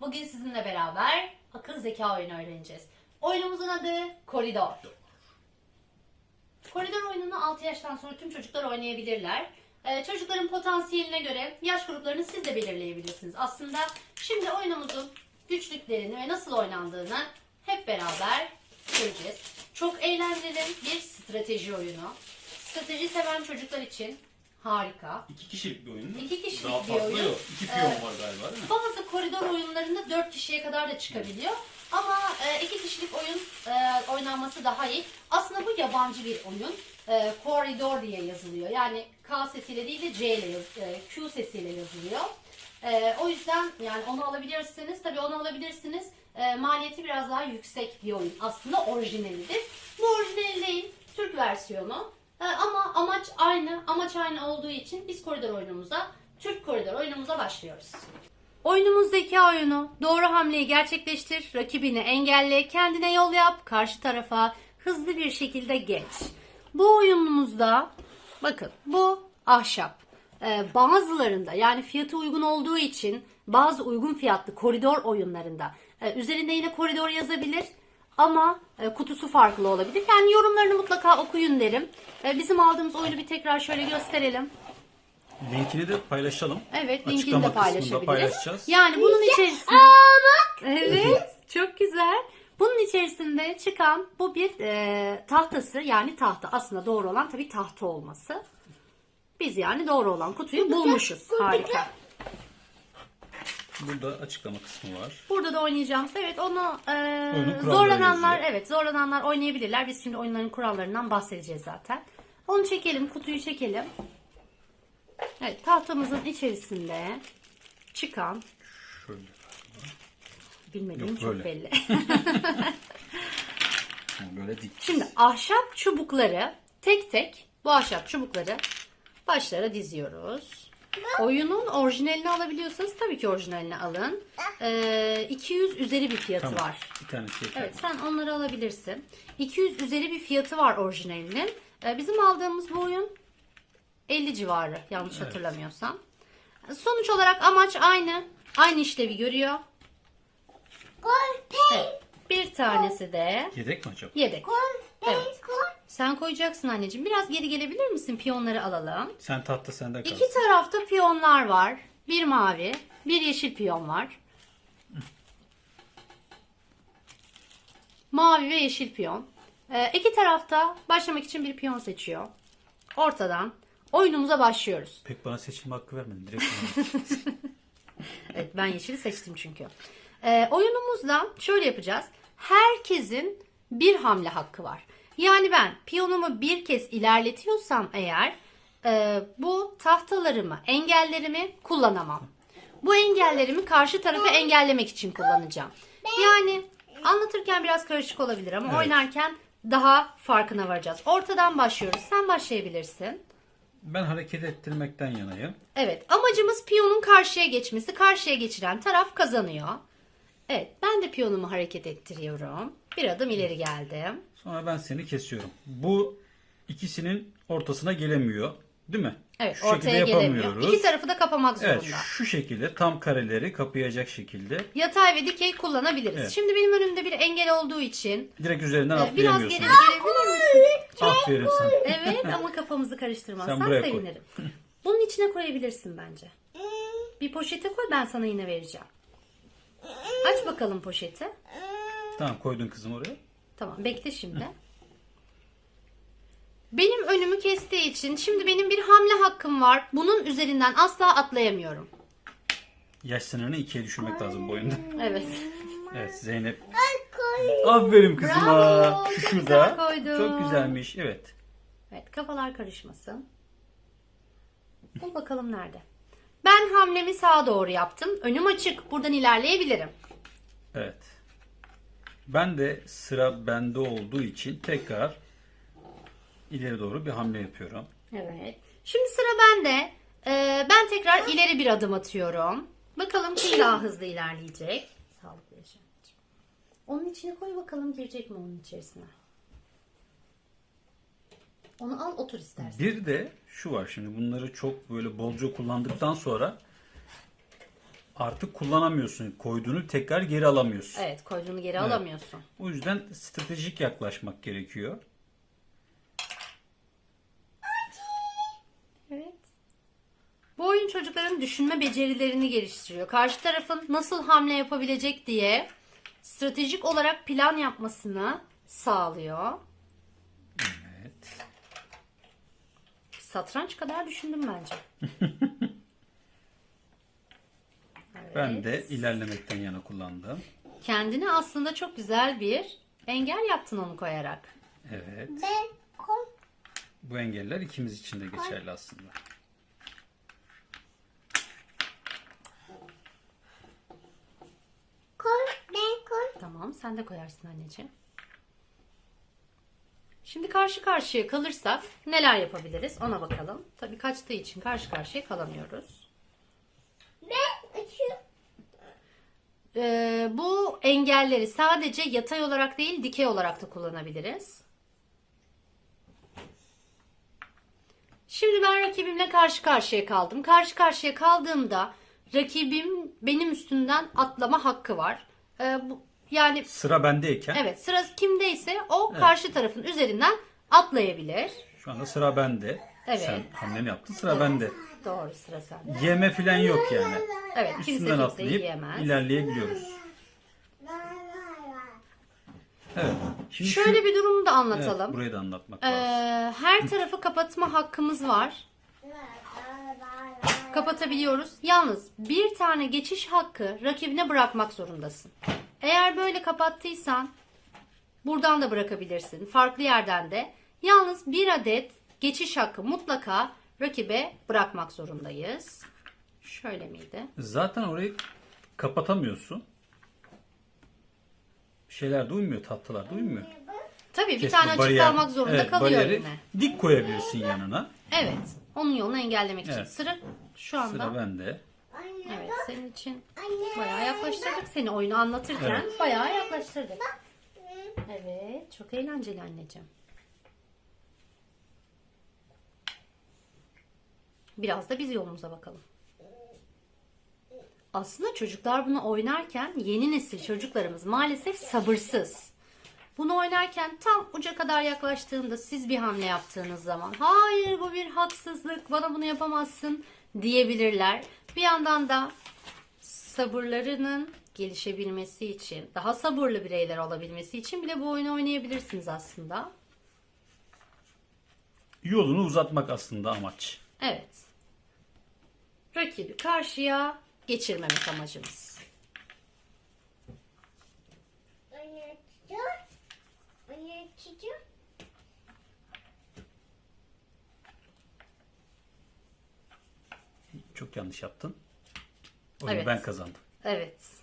Bugün sizinle beraber akıl zeka oyunu öğreneceğiz. Oyunumuzun adı Koridor. Koridor oyununu 6 yaştan sonra tüm çocuklar oynayabilirler. Ee, çocukların potansiyeline göre yaş gruplarını siz de belirleyebilirsiniz. Aslında şimdi oyunumuzun güçlüklerini ve nasıl oynandığını hep beraber göreceğiz. Çok eğlenceli bir strateji oyunu. Strateji seven çocuklar için harika. İki kişilik bir oyun mu? İki kişilik Daha bir oyun. yok. İki piyon Evet. var galiba değil mi? Bazı koridor oyunlarında 4 kişiye kadar da çıkabiliyor. Ama e, iki kişilik oyun e, oynanması daha iyi. Aslında bu yabancı bir oyun. E, koridor diye yazılıyor. Yani K sesiyle değil de C ile yaz, e, Q sesiyle yazılıyor. E, o yüzden yani onu alabilirsiniz. Tabii onu alabilirsiniz. E, maliyeti biraz daha yüksek bir oyun. Aslında orijinalidir. Bu orijinal değil. Türk versiyonu. E, ama amaç aynı. Amaç aynı olduğu için biz koridor oyunumuza, Türk koridor oyunumuza başlıyoruz. Oyunumuz zeka oyunu. Doğru hamleyi gerçekleştir, rakibini engelle, kendine yol yap, karşı tarafa hızlı bir şekilde geç. Bu oyunumuzda bakın bu ahşap. Ee, bazılarında yani fiyatı uygun olduğu için bazı uygun fiyatlı koridor oyunlarında e, üzerinde yine koridor yazabilir ama e, kutusu farklı olabilir. Yani yorumlarını mutlaka okuyun derim. E, bizim aldığımız oyunu bir tekrar şöyle gösterelim. Linkini de paylaşalım. Evet, linkini Açıklama de paylaşabiliriz. paylaşacağız. Yani bunun içerisinde Evet, çok güzel. Bunun içerisinde çıkan bu bir e, tahtası yani tahta aslında doğru olan tabii tahta olması. Biz yani doğru olan kutuyu bulmuşuz. Harika. Burada açıklama kısmı var. Burada da oynayacağımız evet onu e, zorlananlar yazıyor. evet zorlananlar oynayabilirler. Biz şimdi oyunların kurallarından bahsedeceğiz zaten. Onu çekelim, kutuyu çekelim. Evet, tahtamızın içerisinde çıkan Şöyle. bilmediğim Yok, çok böyle. belli. Böyle dik. Şimdi ahşap çubukları tek tek bu ahşap çubukları başlara diziyoruz. Oyunun orijinalini alabiliyorsanız tabii ki orijinalini alın. Ee, 200 üzeri bir fiyatı Tamam. var. Bir tane şey Evet sen onları alabilirsin. 200 üzeri bir fiyatı var orijinalinin. Ee, bizim aldığımız bu oyun 50 civarı yanlış Evet. hatırlamıyorsam. Sonuç olarak amaç aynı. Aynı işlevi görüyor. Evet. Bir tanesi de Yedek mi acaba? yedek. Evet. Sen koyacaksın anneciğim. Biraz geri gelebilir misin? Piyonları alalım. Sen tahta sende kalsın. İki tarafta piyonlar var. Bir mavi, bir yeşil piyon var. Mavi ve yeşil piyon. Ee, iki tarafta başlamak için bir piyon seçiyor. Ortadan oyunumuza başlıyoruz. Pek bana seçim hakkı vermedin. Direkt bana. Evet ben yeşili seçtim çünkü. Ee, oyunumuzda şöyle yapacağız. Herkesin bir hamle hakkı var. Yani ben piyonumu bir kez ilerletiyorsam eğer e, bu tahtalarımı, engellerimi kullanamam. Bu engellerimi karşı tarafı engellemek için kullanacağım. Yani anlatırken biraz karışık olabilir ama Evet. oynarken daha farkına varacağız. Ortadan başlıyoruz. Sen başlayabilirsin. ben hareket ettirmekten yanayım. Evet, amacımız piyonun karşıya geçmesi. Karşıya geçiren taraf kazanıyor. Evet, ben de piyonumu hareket ettiriyorum. Bir adım ileri geldim. Sonra ben seni kesiyorum. Bu ikisinin ortasına gelemiyor. Değil mi? Evet, Şu ortaya gelemiyor. yapamıyoruz. İki tarafı da kapamak zorunda. Evet şu şekilde tam kareleri kapayacak şekilde Yatay ve dikey kullanabiliriz. Evet. Şimdi benim önümde bir engel olduğu için direkt üzerinden e, biraz atlayamıyorsun. geri gelebilir misin? Aferin sana. Evet ama kafamızı karıştırmazsan Sen buraya koy. sevinirim. Bunun içine koyabilirsin bence. Bir poşete koy ben sana yine vereceğim. Aç bakalım poşeti. Tamam koydun kızım oraya. Tamam bekle şimdi. Benim önümü kestiği için şimdi benim bir hamle hakkım var. Bunun üzerinden asla atlayamıyorum. Yaş sınırını ikiye düşürmek lazım bu oyunda. Evet. Evet Zeynep. Aferin kızıma. Bravo, Şu çok şurada. güzel koydun. Çok güzelmiş. Evet. Evet kafalar karışmasın. Bul bakalım nerede. Ben hamlemi sağa doğru yaptım. Önüm açık. Buradan ilerleyebilirim. Evet. Ben de sıra bende olduğu için tekrar ileri doğru bir hamle yapıyorum. Evet. Şimdi sıra bende. Ee, ben tekrar ileri bir adım atıyorum. Bakalım kim daha hızlı ilerleyecek. Sağlıklı yaşam. Onun içine koy bakalım girecek mi onun içerisine. Onu al otur istersen. Bir de şu var şimdi bunları çok böyle bolca kullandıktan sonra artık kullanamıyorsun. Koyduğunu tekrar geri alamıyorsun. Evet koyduğunu geri alamıyorsun. O yüzden stratejik yaklaşmak gerekiyor. Evet. Bu oyun çocukların düşünme becerilerini geliştiriyor. Karşı tarafın nasıl hamle yapabilecek diye stratejik olarak plan yapmasını sağlıyor. Evet. Satranç kadar düşündüm bence. Ben de ilerlemekten yana kullandım. Kendine aslında çok güzel bir engel yaptın onu koyarak. Evet. Ben koy. Bu engeller ikimiz için de geçerli aslında. Koy. Ben koy. Tamam sen de koyarsın anneciğim. Şimdi karşı karşıya kalırsak neler yapabiliriz ona bakalım. Tabii kaçtığı için karşı karşıya kalamıyoruz. Ben uçuyorum. Ee, bu engelleri sadece yatay olarak değil dikey olarak da kullanabiliriz. Şimdi ben rakibimle karşı karşıya kaldım. Karşı karşıya kaldığımda rakibim benim üstünden atlama hakkı var. Ee, bu, yani Sıra bendeyken evet sıra kimdeyse o karşı tarafın üzerinden atlayabilir. şu anda sıra bende. Evet. Sen hamleni yaptın sıra bende. Doğru sıra sende. Yeme falan yok yani. Evet kimse Üstünden kimseyi atlayıp yiyemez. ilerleyebiliyoruz. Evet. Şimdi şu- Şöyle bir durumu da Evet, anlatalım. burayı da anlatmak Ee, lazım. her tarafı kapatma hakkımız var. Kapatabiliyoruz. Yalnız bir tane geçiş hakkı rakibine bırakmak zorundasın. Eğer böyle kapattıysan buradan da bırakabilirsin. Farklı yerden de. Yalnız bir adet geçiş hakkı mutlaka rakibe bırakmak zorundayız. Şöyle miydi? Zaten orayı kapatamıyorsun. Bir şeyler duymuyor, tatlılar duymuyor. Tabii bir Kesme, tane açık bariyer- kalmak zorunda evet, kalıyor bariyeri yine. dik koyabilirsin yanına. Evet. Onun yolunu engellemek için. Evet. Sıra şu anda. Sıra bende. Evet senin için bayağı yaklaştırdık seni oyunu anlatırken. Bayağı yaklaştırdık. Evet çok eğlenceli anneciğim. Biraz da biz yolumuza bakalım. Aslında çocuklar bunu oynarken yeni nesil çocuklarımız maalesef sabırsız. Bunu oynarken tam uca kadar yaklaştığında siz bir hamle yaptığınız zaman hayır bu bir haksızlık bana bunu yapamazsın diyebilirler. Bir yandan da sabırlarının gelişebilmesi için, daha sabırlı bireyler olabilmesi için bile bu oyunu oynayabilirsiniz aslında. Yolunu uzatmak aslında amaç. Evet. Rakibi karşıya geçirmemek amacımız. Çok yanlış yaptın. Oyunu Evet. ben kazandım. Evet.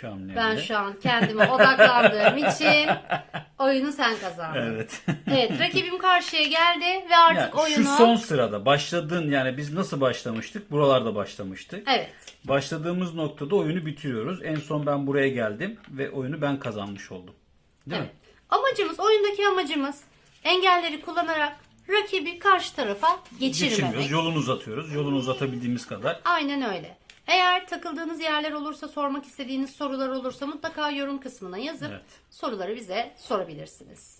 Şu hamlemle. Ben şu an kendime odaklandığım için oyunu sen kazandın. Evet. Evet, rakibim karşıya geldi ve artık Yani oyunu Şu son sırada başladığın yani biz nasıl başlamıştık? Buralarda başlamıştık. Evet. Başladığımız noktada oyunu bitiriyoruz. En son ben buraya geldim ve oyunu ben kazanmış oldum. Değil Evet. mi? Amacımız, oyundaki amacımız engelleri kullanarak rakibi karşı tarafa geçirmemek. Geçirmiyoruz. Yolunu uzatıyoruz. Yolunu uzatabildiğimiz kadar. Aynen öyle. Eğer takıldığınız yerler olursa, sormak istediğiniz sorular olursa mutlaka yorum kısmına yazıp Evet. soruları bize sorabilirsiniz.